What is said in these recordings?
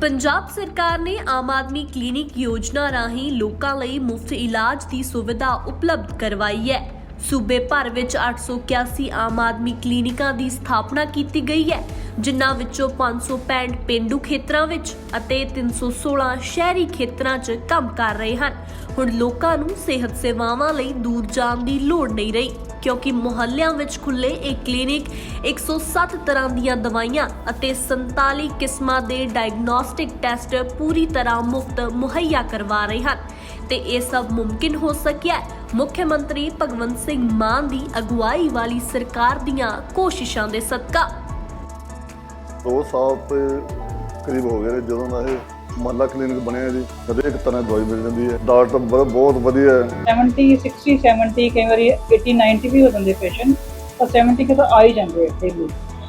ਪੰਜਾਬ ਸਰਕਾਰ ਨੇ ਆਮ ਆਦਮੀ ਕਲੀਨਿਕ ਯੋਜਨਾ ਰਾਹੀਂ ਲੋਕਾਂ ਲਈ ਮੁਫਤ ਇਲਾਜ ਦੀ ਸੁਵਿਧਾ ਉਪਲਬਧ ਕਰਵਾਈ ਹੈ। ਸੂਬੇ ਭਰ ਵਿੱਚ 881 ਆਮ ਆਦਮੀ ਕਲੀਨਿਕਾਂ ਦੀ ਸਥਾਪਨਾ ਕੀਤੀ ਗਈ ਹੈ। ਜਿਨ੍ਹਾਂ ਵਿੱਚੋਂ 565 ਪਿੰਡੂ ਖੇਤਰਾਂ ਵਿੱਚ ਅਤੇ 316 ਸ਼ਹਿਰੀ ਖੇਤਰਾਂ 'ਚ ਕੰਮ ਕਰ ਰਹੇ ਹਨ। ਹੁਣ ਲੋਕਾਂ ਨੂੰ ਸਿਹਤ ਸੇਵਾਵਾਂ ਲਈ ਦੂਰ ਜਾਣ ਦੀ ਲੋੜ ਨਹੀਂ ਰਹੀ, ਕਿਉਂਕਿ ਮੁਹੱਲਿਆਂ ਵਿੱਚ ਖੁੱਲੇ ਇਹ ਕਲੀਨਿਕ 107 ਤਰ੍ਹਾਂ ਦੀਆਂ ਦਵਾਈਆਂ ਅਤੇ 47 ਕਿਸਮਾਂ ਦੇ ਡਾਇਗਨੋਸਟਿਕ ਟੈਸਟ ਪੂਰੀ ਤਰ੍ਹਾਂ ਮੁਫਤ ਮੁਹੱਈਆ ਕਰਵਾ ਰਹੇ ਹਨ। ਤੇ ਇਹ ਸਭ ਮੁਮਕਿਨ ਹੋ ਸਕਿਆ ਮੁੱਖ ਮੰਤਰੀ ਭਗਵੰਤ ਸਿੰਘ ਮਾਨ ਦੀ ਅਗਵਾਈ ਵਾਲੀ ਸਰਕਾਰ ਦੀਆਂ ਕੋਸ਼ਿਸ਼ਾਂ ਦੇ ਸਦਕਾ ਦੋ ਸਾਲ ਤੇ ਕਰੀਬ ਹੋ ਗਏ ਨੇ ਜਦੋਂ ਦਾ ਇਹ ਮਹੱਲਾ ਕਲੀਨਿਕ ਬਣਿਆ ਜੀ। ਹਰੇਕ ਤਰ੍ਹਾਂ ਦੀ ਦਵਾਈ ਮਿਲ ਜਾਂਦੀ ਹੈ। ਡਾਕਟਰ ਬਹੁਤ ਵਧੀਆ ਹੈ। 70 60 70 ਕਈ ਵਾਰੀ 80 90 ਵੀ ਹੋ ਜਾਂਦੇ ਪੇਸ਼ੈਂਟ ਪਰ 70 ਕੇ ਤਾਂ ਆ ਹੀ ਜਾਂਦੇ ਆ ਡੇਲੀ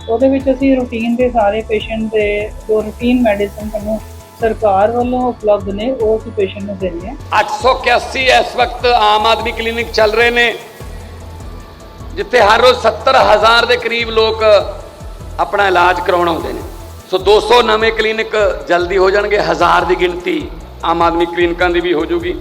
ਉਹਦੇ ਵਿੱਚ ਅਸੀਂ ਰੂਟੀਨ ਦੇ ਸਾਰੇ ਪੇਸ਼ੈਂਟ ਦੇ ਜੋ ਰੂਟੀਨ ਮੈਡੀਸਨ ਸਾਨੂੰ ਸਰਕਾਰ ਵੱਲੋਂ ਉਪਲਬਧ ਨੇ ਉਹ ਅਸੀਂ ਪੇਸ਼ੈਂਟ ਨੂੰ ਦਿੰਦੇ ਹਾਂ। 881 ਇਸ ਵਕਤ ਆਮ ਆਦਮੀ ਕਲੀਨਿਕ ਚੱਲ ਰਹੇ ਨੇ ਜਿੱਥੇ ਹਰ ਰੋਜ਼ 70000 ਦੇ ਕਰੀਬ ਲੋਕ ਆਪਣਾ ਇਲਾਜ ਕਰਾਉਣ ਆਉਂਦੇ ਨੇ। ਸੋ 200 ਨਵੇਂ ਕਲੀਨਿਕ ਜਲਦੀ ਹੋ ਜਾਣਗੇ, ਹਜ਼ਾਰ ਦੀ ਗਿਣਤੀ ਆਮ ਆਦਮੀ ਕਲੀਨਿਕਾਂ ਦੀ ਵੀ ਹੋ ਜਾਊਗੀ।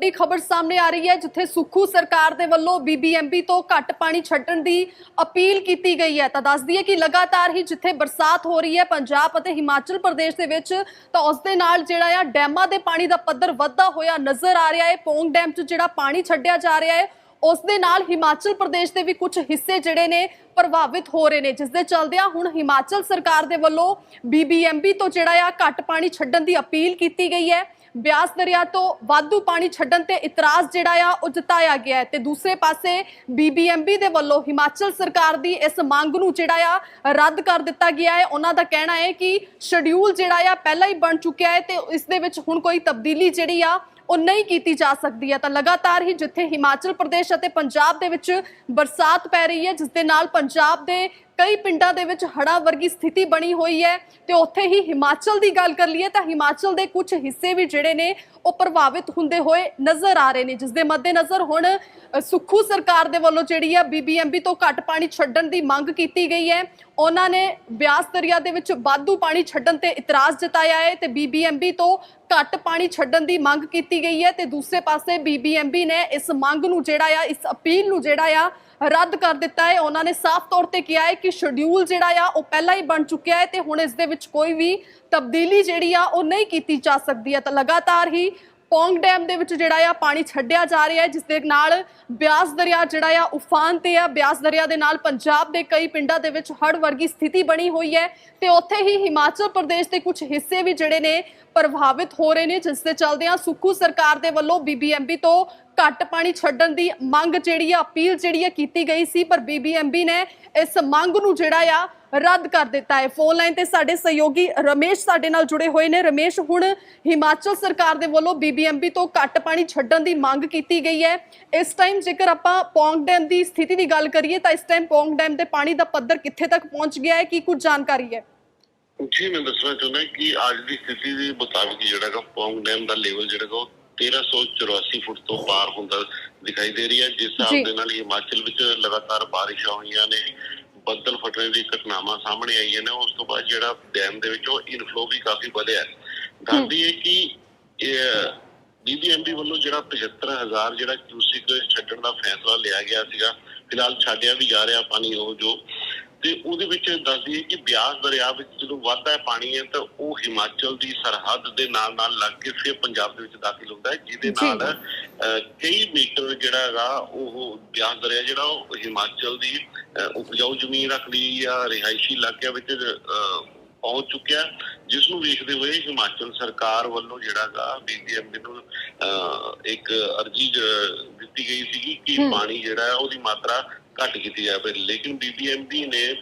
ਵੱਡੀ ਖਬਰ ਸਾਹਮਣੇ ਆ ਰਹੀ ਹੈ, ਜਿੱਥੇ ਸੁਖੂ ਸਰਕਾਰ ਦੇ ਵੱਲੋਂ ਬੀਬੀਐਮਬੀ ਤੋਂ ਘੱਟ ਪਾਣੀ ਛੱਡਣ ਦੀ ਅਪੀਲ ਕੀਤੀ ਗਈ ਹੈ। ਤਾਂ ਦੱਸਦੀ ਹੈ ਕਿ ਲਗਾਤਾਰ ਹੀ ਜਿੱਥੇ ਬਰਸਾਤ ਹੋ ਰਹੀ ਹੈ ਪੰਜਾਬ ਅਤੇ ਹਿਮਾਚਲ ਪ੍ਰਦੇਸ਼ ਦੇ ਵਿੱਚ, ਤਾਂ ਉਸ ਦੇ ਨਾਲ ਜਿਹੜਾ ਆ, ਡੈਮਾਂ ਦੇ ਪਾਣੀ ਦਾ ਪੱਧਰ ਵੱਧਦਾ ਹੋਇਆ ਨਜ਼ਰ ਆ ਰਿਹਾ ਹੈ। ਪੋਂਗ ਡੈਮ 'ਚ ਜਿਹੜਾ ਪਾਣੀ ਛੱਡਿਆ ਜਾ ਰਿਹਾ ਹੈ, ਉਸ ਦੇ ਨਾਲ ਹਿਮਾਚਲ ਪ੍ਰਦੇਸ਼ ਦੇ ਵੀ ਕੁਝ ਹਿੱਸੇ ਜਿਹੜੇ ਨੇ ਪ੍ਰਭਾਵਿਤ ਹੋ ਰਹੇ ਨੇ, ਜਿਸ ਦੇ ਚਲਦਿਆਂ ਹੁਣ ਹਿਮਾਚਲ ਸਰਕਾਰ ਦੇ ਵੱਲੋਂ ਬੀਬੀਐਮਬੀ ਤੋਂ ਜਿਹੜਾ ਆ ਘੱਟ ਪਾਣੀ ਛੱਡਣ ਦੀ ਅਪੀਲ ਕੀਤੀ ਗਈ ਹੈ। ਬਿਆਸ ਦਰਿਆ ਤੋਂ ਵਾਧੂ ਪਾਣੀ ਛੱਡਣ ਤੇ ਇਤਰਾਜ਼ ਜਿਹੜਾ ਆ, ਉਹ ਜਤਾਇਆ ਗਿਆ ਹੈ। ਤੇ ਦੂਸਰੇ ਪਾਸੇ ਬੀਬੀਐਮਬੀ ਦੇ ਵੱਲੋਂ ਹਿਮਾਚਲ ਸਰਕਾਰ ਦੀ ਇਸ ਮੰਗ ਨੂੰ ਜਿਹੜਾ ਆ, ਰੱਦ ਕਰ ਦਿੱਤਾ ਗਿਆ ਹੈ। ਉਹਨਾਂ ਦਾ ਕਹਿਣਾ ਹੈ ਕਿ ਸ਼ਡਿਊਲ ਜਿਹੜਾ ਆ, ਪਹਿਲਾਂ ਹੀ ਬਣ ਚੁੱਕਿਆ ਹੈ ਤੇ ਇਸ ਦੇ ਵਿੱਚ ਹੁਣ ਕੋਈ ਤਬਦੀਲੀ ਜਿਹੜੀ ਆ, ਉਹ ਨਹੀਂ ਕੀਤੀ ਜਾ ਸਕਦੀ ਹੈ। ਤਾਂ ਲਗਾਤਾਰ ਹੀ ਜਿੱਥੇ ਹਿਮਾਚਲ ਪ੍ਰਦੇਸ਼ ਅਤੇ ਪੰਜਾਬ ਦੇ ਵਿੱਚ ਬਰਸਾਤ ਪੈ ਰਹੀ ਹੈ, ਜਿਸ ਦੇ ਨਾਲ ਪੰਜਾਬ ਦੇ ਕਈ ਪਿੰਡਾਂ ਦੇ ਵਿੱਚ ਹੜ੍ਹਾਂ ਵਰਗੀ ਸਥਿਤੀ ਬਣੀ ਹੋਈ ਹੈ ਤੇ ਉੱਥੇ ਹੀ ਹਿਮਾਚਲ ਦੀ ਗੱਲ ਕਰ ਲਈਏ ਤਾਂ ਹਿਮਾਚਲ ਦੇ ਕੁਝ ਹਿੱਸੇ ਵੀ ਜਿਹੜੇ ਨੇ ਉਹ ਪ੍ਰਭਾਵਿਤ ਹੁੰਦੇ ਹੋਏ ਨਜ਼ਰ ਆ ਰਹੇ ਨੇ, ਜਿਸ ਦੇ ਮੱਦੇਨਜ਼ਰ ਹੁਣ ਸੁੱਖੂ ਸਰਕਾਰ ਦੇ ਵੱਲੋਂ ਜਿਹੜੀ ਆ ਬੀਬੀਐਮਬੀ ਤੋਂ ਘੱਟ ਪਾਣੀ ਛੱਡਣ ਦੀ ਮੰਗ ਕੀਤੀ ਗਈ ਹੈ। ਉਹਨਾਂ ਨੇ ਬਿਆਸ ਦਰਿਆ ਦੇ ਵਿੱਚ ਵਾਧੂ ਪਾਣੀ ਛੱਡਣ ਤੇ ਇਤਰਾਜ਼ ਜਤਾਇਆ ਹੈ ਤੇ ਬੀਬੀਐਮਬੀ ਤੋਂ ਘੱਟ ਪਾਣੀ ਛੱਡਣ ਦੀ ਮੰਗ ਕੀਤੀ ਗਈ ਹੈ ਤੇ ਦੂਸਰੇ ਪਾਸੇ ਬੀਬੀਐਮਬੀ ਨੇ ਇਸ ਮੰਗ ਨੂੰ ਜਿਹੜਾ ਆ, ਇਸ ਅਪੀਲ ਨੂੰ ਜਿਹੜਾ ਆ ਰੱਦ ਕਰ ਦਿੱਤਾ ਹੈ। ਉਹਨਾਂ ਨੇ ਸਾਫ਼ ਤੌਰ ਤੇ ਕਿਹਾ ਹੈ ਕਿ ਸ਼ਡਿਊਲ ਜਿਹੜਾ ਆ, ਉਹ ਪਹਿਲਾਂ ਹੀ ਬਣ ਚੁੱਕਿਆ ਹੈ ਤੇ ਹੁਣ ਇਸ ਦੇ ਵਿੱਚ ਕੋਈ ਵੀ ਤਬਦੀਲੀ ਜਿਹੜੀ ਆ, ਉਹ ਨਹੀਂ ਕੀਤੀ ਜਾ ਸਕਦੀ ਹੈ। ਤਾਂ ਲਗਾਤਾਰ ਹੀ ਪੌਂਗ ਡੈਮ ਦੇ ਵਿੱਚ ਜਿਹੜਾ ਆ, ਪਾਣੀ ਛੱਡਿਆ ਜਾ ਰਿਹਾ ਹੈ, ਜਿਸ ਦੇ ਨਾਲ ਬਿਆਸ ਦਰਿਆ ਜਿਹੜਾ ਆ, ਉਫਾਨ ਤੇ ਆ। ਬਿਆਸ ਦਰਿਆ ਦੇ ਨਾਲ ਪੰਜਾਬ ਦੇ ਕਈ ਪਿੰਡਾਂ ਦੇ ਵਿੱਚ ਹੜ੍ਹ ਵਰਗੀ ਸਥਿਤੀ ਬਣੀ ਹੋਈ ਹੈ ਤੇ ਉੱਥੇ ਹੀ ਹਿਮਾਚਲ ਪ੍ਰਦੇਸ਼ ਦੇ ਕੁਝ ਹਿੱਸੇ ਵੀ ਜਿਹੜੇ ਨੇ, ਪ੍ਰਭਾਵਿਤ ਹੋ ਰਹੇ ਨੇ, ਜਿਸ ਦੇ ਚੱਲਦਿਆਂ ਸੁੱਖੂ ਸਰਕਾਰ ਦੇ ਵੱਲੋਂ ਬੀਬੀਐਮਬੀ ਤੋਂ ਘੱਟ ਪਾਣੀ ਛੱਡਣ ਦੀ ਮੰਗ ਜਿਹੜੀ ਆ, ਅਪੀਲ ਜਿਹੜੀ ਆ ਕੀਤੀ ਗਈ ਸੀ, ਪਰ ਬੀਬੀਐਮਬੀ ਨੇ ਇਸ ਮੰਗ ਨੂੰ ਜਿਹੜਾ ਆ, ਰੱਦ ਕਰ ਦਿੱਤਾ ਹੈ। ਫੋਨ ਲਾਈਨ ਤੇ ਸਾਡੇ ਸਹਿਯੋਗੀ ਰਮੇਸ਼ ਸਾਡੇ ਨਾਲ ਜੁੜੇ ਹੋਏ ਨੇ। ਰਮੇਸ਼, ਹੁਣ ਹਿਮਾਚਲ ਸਰਕਾਰ ਦੇ ਵੱਲੋਂ ਬੀਬੀਐਮਬੀ ਤੋਂ ਘੱਟ ਪਾਣੀ ਛੱਡਣ ਦੀ ਮੰਗ ਕੀਤੀ ਗਈ ਹੈ। ਇਸ ਟਾਈਮ ਜੇਕਰ ਆਪਾਂ ਪੌਂਗ ਡੈਮ ਦੀ ਸਥਿਤੀ ਦੀ ਗੱਲ ਕਰੀਏ, ਤਾਂ ਇਸ ਟਾਈਮ ਪੌਂਗ ਡੈਮ ਦੇ ਪਾਣੀ ਦਾ ਪੱਧਰ ਕਿੱਥੇ ਤੱਕ ਪਹੁੰਚ ਗਿਆ ਹੈ, ਕੀ ਕੁਝ ਜਾਣਕਾਰੀ ਹੈ? ਜੀ, ਮੈਂ ਦੱਸਣਾ ਚਾਹੁੰਦਾ ਕਿ ਅੱਜ ਦੀ ਸਥਿਤੀ ਦੇ ਮੁਤਾਬਿਕ ਜਿਹੜਾ ਪੌਂਗ ਡੈਮ ਦਾ ਲੈਵਲ ਜਿਹੜਾ ਉਹ 1384 ਫੁੱਟ ਤੋਂ ਪਾਰ ਹੁੰਦਾ ਦਿਖਾਈ ਦੇ ਰਹੀ ਹੈ ਜਿਸ। ਹਿਸਾਬ ਦੇ ਨਾਲ ਹਿਮਾਚਲ ਵਿੱਚ ਲਗਾਤਾਰ ਬਾਰਿਸ਼ਾਂ ਹੋਈਆਂ ਨੇ ਬੱਦਲ ਫਟਣ ਦੀ ਘਟਨਾਵਾਂ ਸਾਹਮਣੇ ਆਈਆਂ ਨੇ ਉਸ ਤੋਂ ਬਾਅਦ ਜਿਹੜਾ ਡੈਮ ਦੇ ਵਿੱਚ ਉਹ ਇਨਫਲੋ ਵੀ ਕਾਫੀ ਵਧਿਆ ਹੈ ਦੱਸਦੀ ਹੈ ਕਿ ਇਹ ਬੀਬੀਐਮਬੀ ਵੱਲੋਂ ਜਿਹੜਾ 75000 ਜਿਹੜਾ ਕਿਊਸਿਕ ਛੱਡਣ ਦਾ ਫੈਸਲਾ ਲਿਆ ਗਿਆ ਸੀਗਾ ਫਿਲਹਾਲ ਛੱਡਿਆ ਵੀ ਜਾ ਰਿਹਾ ਪਾਣੀ ਉਹ ਜੋ ਤੇ ਉਹਦੇ ਵਿੱਚ ਦੱਸਦੀ ਹੈ ਕਿ ਬਿਆਸ ਦਰਿਆ ਵਿੱਚ ਜਦੋਂ ਵੱਧਦਾ ਹੈ ਪਾਣੀ ਹੈ ਤਾਂ ਉਹ ਹਿਮਾਚਲ ਦੀ ਸਰਹੱਦ ਦੇ ਨਾਲ ਨਾਲ ਲੱਗ ਕੇ ਫਿਰ ਪੰਜਾਬ ਦੇ ਵਿੱਚ ਦਾਖਲ ਹੁੰਦਾ ਹੈ ਜਿਹਦੇ। ਨਾਲ ਕਈ ਮੀਟਰ ਜਿਹੜਾ ਹੈਗਾ ਉਹ ਬਿਆਸ ਦਰਿਆ ਜਿਹੜਾ ਉਹ ਹਿਮਾਚਲ ਦੀ ਉਪਜਾਊ ਜ਼ਮੀਨ ਰੱਖਦੀ ਜਾਂ ਰਿਹਾਇਸ਼ੀ ਇਲਾਕਿਆਂ ਵਿੱਚ ਪਹੁੰਚ ਚੁੱਕਿਆ ਜਿਸ ਨੂੰ ਵੇਖਦੇ ਹੋਏ ਹਿਮਾਚਲ ਸਰਕਾਰ ਵੱਲੋਂ ਜਿਹੜਾਗਾ ਬੀਬੀਐਮਬੀ ਨੂੰ ਇੱਕ ਅਰਜੀ ਦਿੱਤੀ ਗਈ ਸੀਗੀ ਕਿ। ਪਾਣੀ ਜਿਹੜਾ ਹੈ ਉਹਦੀ ਮਾਤਰਾ ਘੱਟ ਕੀਤੀ ਜਾਵੇ ਲੇਕਿਨ ਬੀਬੀਐਮਬੀ ਨੇ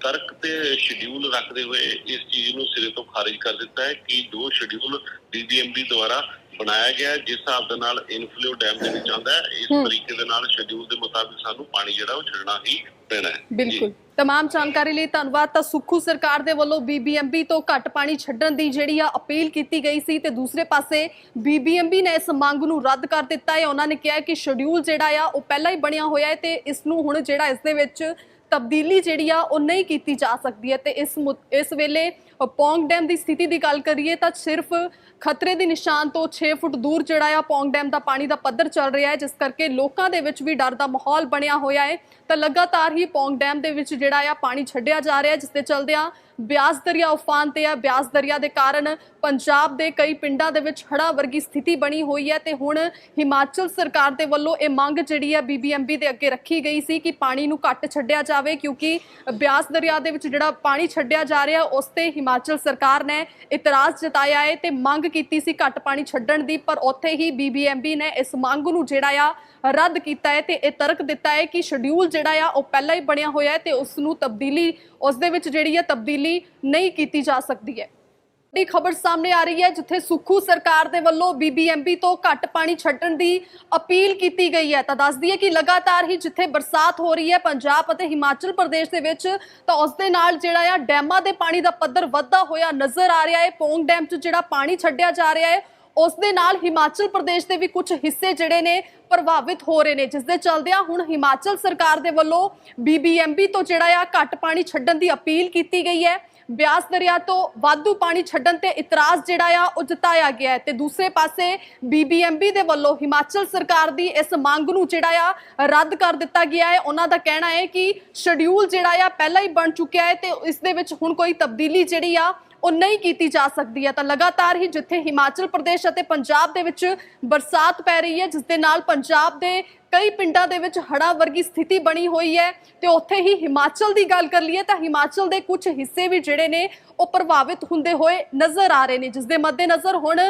ਤਰਕ ਤੇ ਸ਼ਡਿਊਲ ਰੱਖਦੇ ਹੋਏ ਇਸ ਚੀਜ਼ ਨੂੰ ਸਿਰੇ ਤੋਂ ਖਾਰਿਜ ਕਰ ਦਿੱਤਾ ਹੈ ਕਿ ਜੋ ਸ਼ਡਿਊਲ ਬੀਬੀਐਮਬੀ ਦੁਆਰਾ ਬਣਾਇਆ ਗਿਆ ਜਿਸ ਹਿਸਾਬ ਦੇ ਨਾਲ ਇਨਫਲੋ ਡੈਮ ਦੇ ਵਿੱਚ ਆਉਂਦਾ ਹੈ ਇਸ। ਤਰੀਕੇ ਦੇ ਨਾਲ ਸ਼ਡਿਊਲ ਦੇ ਮੁਤਾਬਿਕ ਸਾਨੂੰ ਪਾਣੀ ਜਿਹੜਾ ਉਹ ਛੱਡਣਾ ਹੀ ਪੈਣਾ ਹੈ। ਬਿਲਕੁਲ ਤਮਾਮ ਜਾਣਕਾਰੀ ਲਈ ਧੰਨਵਾਦ ਤਾਂ ਸੁੱਖੂ ਸਰਕਾਰ ਦੇ ਵੱਲੋਂ ਬੀਬੀਐਮਬੀ ਤੋਂ ਘੱਟ ਪਾਣੀ ਛੱਡਣ ਦੀ ਜਿਹੜੀ ਆ ਅਪੀਲ ਕੀਤੀ ਗਈ ਸੀ ਤੇ ਦੂਸਰੇ ਪਾਸੇ ਬੀਬੀਐਮਬੀ ਨੇ ਇਸ ਮੰਗ ਨੂੰ ਰੱਦ ਕਰ ਦਿੱਤਾ ਹੈ ਉਹਨਾਂ ਨੇ ਕਿਹਾ ਕਿ ਸ਼ਡਿਊਲ ਜਿਹੜਾ ਆ ਉਹ ਪਹਿਲਾਂ ਹੀ ਬਣਿਆ ਹੋਇਆ ਹੈ ਤੇ ਇਸ ਨੂੰ ਹੁਣ ਜਿਹੜਾ ਇਸ ਦੇ ਵਿੱਚ ਤਬਦੀਲੀ ਜਿਹੜੀ ਆ ਉਹ ਨਹੀਂ ਕੀਤੀ ਜਾ ਸਕਦੀ ਹੈ ਤੇ ਇਸ ਮੁ- ਇਸ ਵੇਲੇ ਪੌਂਗ ਡੈਮ ਦੀ ਸਥਿਤੀ ਦੀ ਗੱਲ ਕਰੀਏ ਤਾਂ ਸਿਰਫ ਖਤਰੇ ਦੇ ਨਿਸ਼ਾਨ ਤੋਂ 6 ਫੁੱਟ ਦੂਰ ਜਿਹੜਾ ਆ ਪੌਂਗ ਡੈਮ ਦਾ ਪਾਣੀ ਦਾ ਪੱਧਰ ਚੱਲ ਰਿਹਾ ਹੈ, ਜਿਸ ਕਰਕੇ ਲੋਕਾਂ ਦੇ ਵਿੱਚ ਵੀ ਡਰ ਦਾ ਮਾਹੌਲ ਬਣਿਆ ਹੋਇਆ ਹੈ। ਤਾਂ ਲਗਾਤਾਰ ਹੀ ਪੌਂਗ ਡੈਮ ਦੇ ਵਿੱਚ ਜਿਹੜਾ ਆ ਪਾਣੀ ਛੱਡਿਆ ਜਾ ਰਿਹਾ ਜਿਸ ਦੇ ਚਲਦਿਆਂ ਬਿਆਸ ਦਰਿਆ ਉਫਾਨ ਤੇ ਆ। ਬਿਆਸ ਦਰਿਆ ਦੇ ਕਾਰਨ ਪੰਜਾਬ ਦੇ ਕਈ ਪਿੰਡਾਂ ਦੇ ਵਿੱਚ ਹੜ੍ਹਾਂ ਵਰਗੀ ਸਥਿਤੀ ਬਣੀ ਹੋਈ ਹੈ ਤੇ ਹੁਣ ਹਿਮਾਚਲ ਸਰਕਾਰ ਦੇ ਵੱਲੋਂ ਇਹ ਮੰਗ ਜਿਹੜੀ ਹੈ ਬੀਬੀਐਮਬੀ ਦੇ ਅੱਗੇ ਰੱਖੀ ਗਈ ਸੀ ਕਿ ਪਾਣੀ ਨੂੰ ਘੱਟ ਛੱਡਿਆ ਜਾਵੇ, ਕਿਉਂਕਿ ਬਿਆਸ ਦਰਿਆ ਦੇ ਵਿੱਚ ਜਿਹੜਾ ਪਾਣੀ ਛੱਡਿਆ ਜਾ ਰਿਹਾ, ਉਸ ਤੇ ਹਿਮਾਚਲ ਹਿਮਾਚਲ ਸਰਕਾਰ ਨੇ ਇਤਰਾਜ਼ ਜਤਾਇਆ ਹੈ ਤੇ ਮੰਗ ਕੀਤੀ ਸੀ ਘੱਟ ਪਾਣੀ ਛੱਡਣ ਦੀ, ਪਰ ਉੱਥੇ ਹੀ ਬੀਬੀਐਮਬੀ ਨੇ ਇਸ ਮੰਗ ਨੂੰ ਜਿਹੜਾ ਆ ਰੱਦ ਕੀਤਾ ਹੈ ਤੇ ਇਹ ਤਰਕ ਦਿੱਤਾ ਹੈ ਕਿ ਸ਼ਡਿਊਲ ਜਿਹੜਾ ਆ ਉਹ ਪਹਿਲਾਂ ਹੀ ਬਣਿਆ ਹੋਇਆ ਹੈ ਤੇ ਉਸ ਨੂੰ ਤਬਦੀਲੀ ਉਸ ਦੇ ਵਿੱਚ ਜਿਹੜੀ ਆ ਤਬਦੀਲੀ ਨਹੀਂ ਕੀਤੀ ਜਾ ਸਕਦੀ ਹੈ। ਵੱਡੀ ਖਬਰ ਸਾਹਮਣੇ ਆ ਰਹੀ ਹੈ, ਜਿੱਥੇ ਸੁੱਖੂ ਸਰਕਾਰ ਦੇ ਵੱਲੋਂ ਬੀਬੀਐਮਬੀ ਤੋਂ ਘੱਟ ਪਾਣੀ ਛੱਡਣ ਦੀ ਅਪੀਲ ਕੀਤੀ ਗਈ ਹੈ। ਤਾਂ ਦੱਸਦੀ ਹੈ ਕਿ ਲਗਾਤਾਰ ਹੀ ਜਿੱਥੇ ਬਰਸਾਤ ਹੋ ਰਹੀ ਹੈ ਪੰਜਾਬ ਅਤੇ ਹਿਮਾਚਲ ਪ੍ਰਦੇਸ਼ ਦੇ ਵਿੱਚ, ਤਾਂ ਉਸ ਦੇ ਨਾਲ ਜਿਹੜਾ ਆ, ਡੈਮਾਂ ਦੇ ਪਾਣੀ ਦਾ ਪੱਧਰ ਵੱਧਦਾ ਹੋਇਆ ਨਜ਼ਰ ਆ ਰਿਹਾ ਹੈ। ਪੌਂਗ ਡੈਮ 'ਚ ਜਿਹੜਾ ਪਾਣੀ ਛੱਡਿਆ ਜਾ ਰਿਹਾ ਹੈ, ਉਸ ਦੇ ਨਾਲ ਹਿਮਾਚਲ ਪ੍ਰਦੇਸ਼ ਦੇ ਵੀ ਕੁਝ ਹਿੱਸੇ ਜਿਹੜੇ ਨੇ ਪ੍ਰਭਾਵਿਤ ਹੋ ਰਹੇ ਨੇ। ਜਿਸ ਦੇ ਚਲਦਿਆਂ ਹੁਣ ਹਿਮਾਚਲ ਸਰਕਾਰ ਦੇ ਵੱਲੋਂ ਬੀਬੀਐਮਬੀ ਤੋਂ ਜਿਹੜਾ ਆ ਘੱਟ ਪਾਣੀ ਛੱਡਣ ਦੀ ਅਪੀਲ ਕੀਤੀ ਗਈ ਹੈ। ਬਿਆਸ ਦਰਿਆ ਤੋਂ ਵਾਧੂ ਪਾਣੀ ਛੱਡਣ ਤੇ ਇਤਰਾਜ਼ ਜਿਹੜਾ ਆ, ਉਹ ਜਤਾਇਆ ਗਿਆ ਹੈ। ਤੇ ਦੂਸਰੇ ਪਾਸੇ ਬੀਬੀਐਮਬੀ ਦੇ ਵੱਲੋਂ ਹਿਮਾਚਲ ਸਰਕਾਰ ਦੀ ਇਸ ਮੰਗ ਨੂੰ ਜਿਹੜਾ ਆ, ਰੱਦ ਕਰ ਦਿੱਤਾ ਗਿਆ ਹੈ। ਉਹਨਾਂ ਦਾ ਕਹਿਣਾ ਹੈ ਕਿ ਸ਼ਡਿਊਲ ਜਿਹੜਾ ਆ, ਪਹਿਲਾਂ ਹੀ ਬਣ ਚੁੱਕਿਆ ਹੈ ਤੇ ਇਸ ਦੇ ਵਿੱਚ ਹੁਣ ਕੋਈ ਤਬਦੀਲੀ ਜਿਹੜੀ ਆ ਉਹ ਨਹੀਂ ਕੀਤੀ ਜਾ ਸਕਦੀ ਹੈ। ਤਾਂ ਲਗਾਤਾਰ ਹੀ ਜਿੱਥੇ ਹਿਮਾਚਲ ਪ੍ਰਦੇਸ਼ ਅਤੇ ਪੰਜਾਬ ਦੇ ਵਿੱਚ ਬਰਸਾਤ ਪੈ ਰਹੀ ਹੈ, ਜਿਸ ਦੇ ਨਾਲ ਪੰਜਾਬ ਦੇ ਕਈ ਪਿੰਡਾਂ ਦੇ ਵਿੱਚ ਹੜ੍ਹਾਂ ਵਰਗੀ ਸਥਿਤੀ ਬਣੀ ਹੋਈ ਹੈ ਤੇ ਉੱਥੇ ਹੀ ਹਿਮਾਚਲ ਦੀ ਗੱਲ ਕਰ ਲਈਏ ਤਾਂ ਹਿਮਾਚਲ ਦੇ ਕੁਝ ਹਿੱਸੇ ਵੀ ਜਿਹੜੇ ਨੇ, ਉਹ ਪ੍ਰਭਾਵਿਤ ਹੁੰਦੇ ਹੋਏ ਨਜ਼ਰ ਆ ਰਹੇ ਨੇ, ਜਿਸ ਦੇ ਮੱਦੇਨਜ਼ਰ ਹੁਣ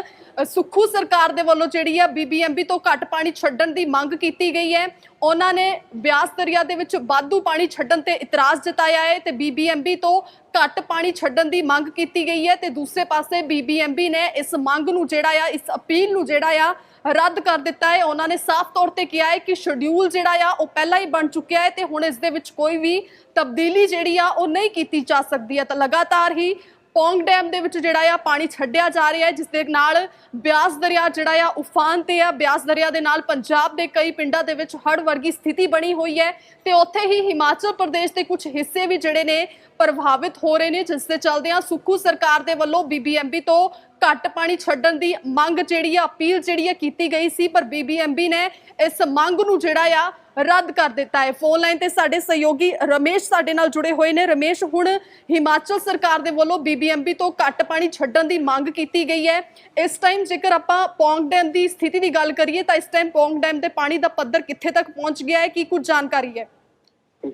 ਸੁੱਖੂ ਸਰਕਾਰ ਦੇ ਵੱਲੋਂ ਜਿਹੜੀ ਆ ਬੀਬੀਐਮਬੀ ਤੋਂ ਘੱਟ ਪਾਣੀ ਛੱਡਣ ਦੀ ਮੰਗ ਕੀਤੀ ਗਈ ਹੈ। ਉਹਨਾਂ ਨੇ ਬਿਆਸ ਦਰਿਆ ਦੇ ਵਿੱਚ ਵਾਧੂ ਪਾਣੀ ਛੱਡਣ ਤੇ ਇਤਰਾਜ਼ ਜਤਾਇਆ ਹੈ ਤੇ ਬੀਬੀਐਮਬੀ ਤੋਂ ਘੱਟ ਪਾਣੀ ਛੱਡਣ ਦੀ ਮੰਗ ਕੀਤੀ ਗਈ ਹੈ ਤੇ ਦੂਸਰੇ ਪਾਸੇ ਬੀਬੀਐਮਬੀ ਨੇ ਇਸ ਮੰਗ ਨੂੰ ਜਿਹੜਾ ਆ, ਇਸ ਅਪੀਲ ਨੂੰ ਜਿਹੜਾ ਆ, ਰੱਦ ਕਰ ਦਿੱਤਾ ਹੈ। ਉਹਨਾਂ ਨੇ ਸਾਫ਼ ਤੌਰ ਤੇ ਕਿਹਾ ਹੈ ਕਿ ਸ਼ਡਿਊਲ ਜਿਹੜਾ ਆ, ਉਹ ਪਹਿਲਾਂ ਹੀ ਬਣ ਚੁੱਕਿਆ ਹੈ ਤੇ ਹੁਣ ਇਸ ਦੇ ਵਿੱਚ ਕੋਈ ਵੀ ਤਬਦੀਲੀ ਜਿਹੜੀ ਆ, ਉਹ ਨਹੀਂ ਕੀਤੀ ਜਾ ਸਕਦੀ ਹੈ। ਤਾਂ ਲਗਾਤਾਰ ਹੀ ਪੌਂਗ ਡੈਮ ਦੇ ਵਿੱਚ ਜਿਹੜਾ ਆ ਪਾਣੀ ਛੱਡਿਆ ਜਾ ਰਿਹਾ ਹੈ, ਜਿਸ ਦੇ ਨਾਲ ਬਿਆਸ ਦਰਿਆ ਜਿਹੜਾ ਆ ਉਫਾਨ ਤੇ ਆ। ਬਿਆਸ ਦਰਿਆ ਦੇ ਨਾਲ ਪੰਜਾਬ ਦੇ ਕਈ ਪਿੰਡਾਂ ਦੇ ਵਿੱਚ ਹੜ੍ਹ ਵਰਗੀ ਸਥਿਤੀ ਬਣੀ ਹੋਈ ਹੈ ਤੇ ਉੱਥੇ ਹੀ ਹਿਮਾਚਲ ਪ੍ਰਦੇਸ਼ ਦੇ ਕੁਝ ਹਿੱਸੇ ਵੀ ਜਿਹੜੇ ਨੇ ਪ੍ਰਭਾਵਿਤ ਹੋ ਰਹੇ ਨੇ, ਜਿਸ ਦੇ ਚਲਦਿਆਂ ਸੁੱਖੂ ਸਰਕਾਰ ਦੇ ਵੱਲੋਂ ਬੀਬੀਐਮਬੀ ਤੋਂ ਘੱਟ ਪਾਣੀ ਛੱਡਣ ਦੀ ਮੰਗ ਜਿਹੜੀ ਆ, ਅਪੀਲ ਜਿਹੜੀ ਆ ਕੀਤੀ ਗਈ ਸੀ। ਪਰ ਬੀਬੀਐਮਬੀ ਨੇ ਇਸ ਮੰਗ ਨੂੰ ਜਿਹੜਾ ਆ ਰੱਦ ਕਰ ਦਿੱਤਾ ਹੈ। ਫੋਨ ਲਾਈਨ ਤੇ ਸਾਡੇ ਸਹਿਯੋਗੀ ਰਮੇਸ਼ ਸਾਡੇ ਨਾਲ ਜੁੜੇ ਹੋਏ ਨੇ। ਰਮੇਸ਼ ਹੁਣ ਹਿਮਾਚਲ ਸਰਕਾਰ ਦੇ ਵੱਲੋਂ ਬੀਬੀਐਮਬੀ ਤੋਂ ਘੱਟ ਪਾਣੀ ਛੱਡਣ ਦੀ ਮੰਗ ਕੀਤੀ ਗਈ ਹੈ। ਇਸ ਟਾਈਮ ਜੇਕਰ ਆਪਾਂ ਪੌਂਗ ਡੈਮ ਦੀ ਸਥਿਤੀ ਦੀ ਗੱਲ ਕਰੀਏ ਤਾਂ ਇਸ ਟਾਈਮ ਪੌਂਗ ਡੈਮ ਦੇ ਪਾਣੀ ਦਾ ਪੱਧਰ ਕਿੱਥੇ ਤੱਕ ਪਹੁੰਚ ਗਿਆ ਹੈ? ਕੀ ਕੁਝ ਜਾਣਕਾਰੀ ਹੈ?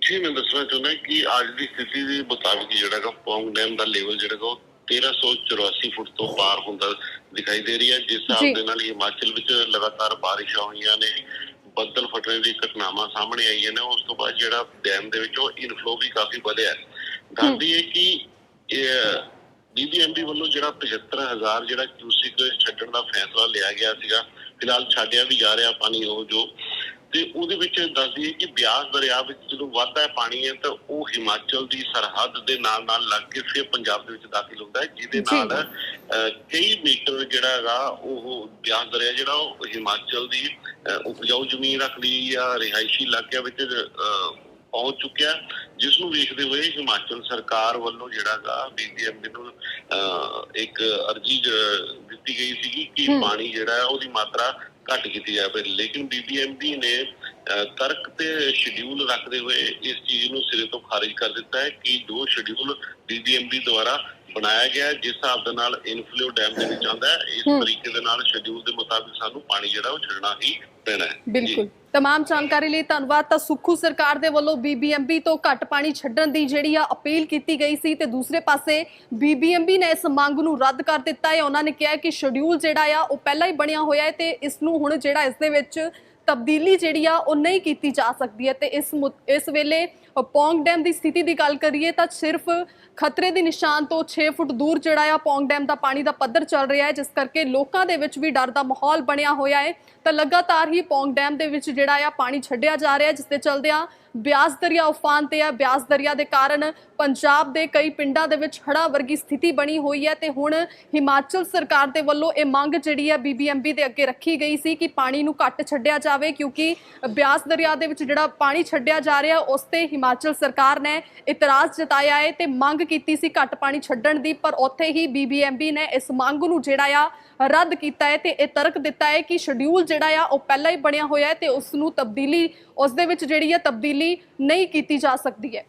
ਜੀ ਮੈਂ ਦੱਸਣਾ ਚਾਹੁੰਦਾ ਕਿ ਅੱਜ ਦੀ ਸਥਿਤੀ ਦੇ ਮੁਤਾਬਿਕ ਜਿਹੜਾ ਗਾ ਪੌਂਗ ਡੈਮ ਦਾ ਲੈਵਲ ਜਿਹੜਾ ਉਹ 1384 ਫੁੱਟ ਤੋਂ ਪਾਰ ਹੁੰਦਾ ਦਿਖਾਈ ਦੇ ਰਹੀ ਹੈ। ਜਿਸ। ਹਿਸਾਬ ਦੇ ਨਾਲ ਹਿਮਾਚਲ ਵਿੱਚ ਲਗਾਤਾਰ ਬਾਰਿਸ਼ਾਂ ਹੋਈਆਂ ਨੇ। ਬੱਦਲ ਫਟਣ ਦੀ ਘਟਨਾਵਾਂ ਸਾਹਮਣੇ ਆਈਆਂ ਨੇ, ਉਸ ਤੋਂ ਬਾਅਦ ਜਿਹੜਾ ਡੈਮ ਦੇ ਵਿੱਚ ਉਹ ਇਨਫਲੋ ਵੀ ਕਾਫੀ ਵਧਿਆ ਦੱਸਦੀ ਹੈ ਕਿ, ਇਹ ਬੀਬੀਐਮਬੀ ਵੱਲੋਂ ਜਿਹੜਾ 75000 ਜਿਹੜਾ ਕਿਊਸਿਕ ਛੱਡਣ ਦਾ ਫੈਸਲਾ ਲਿਆ ਗਿਆ ਸੀਗਾ, ਫਿਲਹਾਲ ਛੱਡਿਆ ਵੀ ਜਾ ਰਿਹਾ ਪਾਣੀ, ਉਹ ਜੋ ਤੇ ਉਹਦੇ ਵਿੱਚ ਦੱਸਦੀ ਹੈ ਕਿ ਬਿਆਸ ਦਰਿਆ ਵਿੱਚ ਜਦੋਂ ਵੱਧਦਾ ਹੈ ਪਾਣੀ ਹੈ ਤਾਂ ਉਹ ਹਿਮਾਚਲ ਦੀ ਸਰਹੱਦ ਦੇ ਨਾਲ ਨਾਲ ਲੱਗ ਕੇ ਫਿਰ ਪੰਜਾਬ ਦੇ ਵਿੱਚ ਦਾਖਲ ਹੁੰਦਾ ਹੈ ਜਿਹਦੇ। ਨਾਲ ਕਈ ਮੀਟਰ ਜਿਹੜਾ ਹੈਗਾ ਉਹ ਬਿਆਸ ਦਰਿਆ ਜਿਹੜਾ ਉਹ ਹਿਮਾਚਲ ਦੀ ਉਪਜਾਊ ਜ਼ਮੀਨ ਰੱਖਦੀ ਜਾਂ ਰਿਹਾਇਸ਼ੀ ਇਲਾਕਿਆਂ ਵਿੱਚ ਪਹੁੰਚ ਚੁੱਕਿਆ ਜਿਸ ਨੂੰ ਵੇਖਦੇ ਹੋਏ ਹਿਮਾਚਲ ਸਰਕਾਰ ਵੱਲੋਂ ਜਿਹੜਾਗਾ ਬੀਬੀਐਮਬੀ ਨੂੰ ਇੱਕ ਅਰਜੀ ਦਿੱਤੀ ਗਈ ਸੀਗੀ ਕਿ। ਪਾਣੀ ਜਿਹੜਾ ਹੈ ਉਹਦੀ ਮਾਤਰਾ ਘੱਟ ਕੀਤੀ ਜਾਵੇ ਲੇਕਿਨ ਬੀਬੀਐਮਬੀ ਨੇ ਤਰਕ ਤੇ ਸ਼ਡਿਊਲ ਰੱਖਦੇ ਹੋਏ ਇਸ ਚੀਜ਼ ਨੂੰ ਸਿਰੇ ਤੋਂ ਖਾਰਿਜ ਕਰ ਦਿੱਤਾ ਹੈ ਕਿ ਜੋ ਸ਼ਡਿਊਲ ਬੀਬੀਐਮਬੀ ਦੁਆਰਾ ਬਣਾਇਆ ਗਿਆ ਜਿਸ ਹਿਸਾਬ ਦੇ ਨਾਲ ਇਨਫਲੋ ਡੈਮ ਦੇ ਵਿੱਚ ਆਉਂਦਾ ਹੈ ਇਸ। ਤਰੀਕੇ ਦੇ ਨਾਲ ਸ਼ਡਿਊਲ ਦੇ ਮੁਤਾਬਿਕ ਸਾਨੂੰ ਪਾਣੀ ਜਿਹੜਾ ਉਹ ਛੱਡਣਾ ਹੀ ਪੈਣਾ ਹੈ। ਬਿਲਕੁਲ ਤਮਾਮ ਜਾਣਕਾਰੀ ਲਈ ਧੰਨਵਾਦ ਤਾਂ ਸੁੱਖੂ ਸਰਕਾਰ ਦੇ ਵੱਲੋਂ ਬੀਬੀਐਮਬੀ ਤੋਂ ਘੱਟ ਪਾਣੀ ਛੱਡਣ ਦੀ ਜਿਹੜੀ ਆ ਅਪੀਲ ਕੀਤੀ ਗਈ ਸੀ ਤੇ ਦੂਸਰੇ ਪਾਸੇ ਬੀਬੀਐਮਬੀ ਨੇ ਇਸ ਮੰਗ ਨੂੰ ਰੱਦ ਕਰ ਦਿੱਤਾ ਹੈ ਉਹਨਾਂ ਨੇ ਕਿਹਾ ਕਿ ਸ਼ਡਿਊਲ ਜਿਹੜਾ ਆ ਉਹ ਪਹਿਲਾਂ ਹੀ ਬਣਿਆ ਹੋਇਆ ਹੈ ਤੇ ਇਸ ਨੂੰ ਹੁਣ ਜਿਹੜਾ ਇਸ ਦੇ ਵਿੱਚ ਤਬਦੀਲੀ ਜਿਹੜੀ ਆ ਉਹ ਨਹੀਂ ਕੀਤੀ ਜਾ ਸਕਦੀ ਹੈ ਤੇ ਇਸ ਮੁ- ਇਸ ਵੇਲੇ ਪੌਂਗ ਡੈਮ ਦੀ ਸਥਿਤੀ ਦੀ ਗੱਲ ਕਰੀਏ ਤਾਂ ਸਿਰਫ ਖਤਰੇ ਦੇ ਨਿਸ਼ਾਨ ਤੋਂ 6 ਫੁੱਟ ਦੂਰ ਜਿਹੜਾ ਆ ਪੌਂਗ ਡੈਮ ਦਾ ਪਾਣੀ ਦਾ ਪੱਧਰ ਚੱਲ ਰਿਹਾ ਹੈ, ਜਿਸ ਕਰਕੇ ਲੋਕਾਂ ਦੇ ਵਿੱਚ ਵੀ ਡਰ ਦਾ ਮਾਹੌਲ ਬਣਿਆ ਹੋਇਆ ਹੈ। ਤਾਂ ਲਗਾਤਾਰ ਹੀ ਪੌਂਗ ਡੈਮ ਦੇ ਵਿੱਚ ਜਿਹੜਾ ਆ ਪਾਣੀ ਛੱਡਿਆ ਜਾ ਰਿਹਾ ਜਿਸ ਦੇ ਚਲਦਿਆਂ ਬਿਆਸ ਦਰਿਆ ਉਫਾਨ ਤੇ ਹੈ ਬਿਆਸ ਦਰਿਆ ਦੇ ਕਾਰਨ ਪੰਜਾਬ ਦੇ ਕਈ ਪਿੰਡਾਂ ਦੇ ਵਿੱਚ ਹੜ੍ਹਾਂ ਵਰਗੀ ਸਥਿਤੀ ਬਣੀ ਹੋਈ ਹੈ ਤੇ ਹੁਣ ਹਿਮਾਚਲ ਸਰਕਾਰ ਦੇ ਵੱਲੋਂ ਇਹ ਮੰਗ ਜਿਹੜੀ ਹੈ ਬੀਬੀਐਮਬੀ ਦੇ ਅੱਗੇ ਰੱਖੀ ਗਈ ਸੀ ਕਿ ਪਾਣੀ ਨੂੰ ਘੱਟ ਛੱਡਿਆ ਜਾਵੇ ਕਿਉਂਕਿ ਬਿਆਸ ਦਰਿਆ ਦੇ ਵਿੱਚ ਜਿਹੜਾ ਪਾਣੀ ਛੱਡਿਆ ਜਾ ਰਿਹਾ, ਉਸ ਤੇ ਹਿਮਾਚਲ ਸਰਕਾਰ ਨੇ ਇਤਰਾਜ਼ ਜਤਾਇਆ ਹੈ ਤੇ ਮੰਗ ਕੀਤੀ ਸੀ ਘੱਟ ਪਾਣੀ ਛੱਡਣ ਦੀ, ਪਰ ਉੱਥੇ ਹੀ ਬੀਬੀਐਮਬੀ ਨੇ ਇਸ ਮੰਗ ਨੂੰ ਜਿਹੜਾ ਆ ਰੱਦ ਕੀਤਾ ਹੈ ਤੇ ਇਹ ਤਰਕ ਦਿੱਤਾ ਹੈ ਕਿ ਸ਼ਡਿਊਲ ਜਿਹੜਾ ਆ, ਉਹ ਪਹਿਲਾਂ ਹੀ ਬਣਿਆ ਹੋਇਆ ਹੈ ਤੇ ਉਸ ਨੂੰ ਤਬਦੀਲੀ ਉਸ ਦੇ ਵਿੱਚ ਜਿਹੜੀ ਹੈ ਤਬਦੀਲੀ ਨਹੀਂ ਕੀਤੀ ਜਾ ਸਕਦੀ ਹੈ।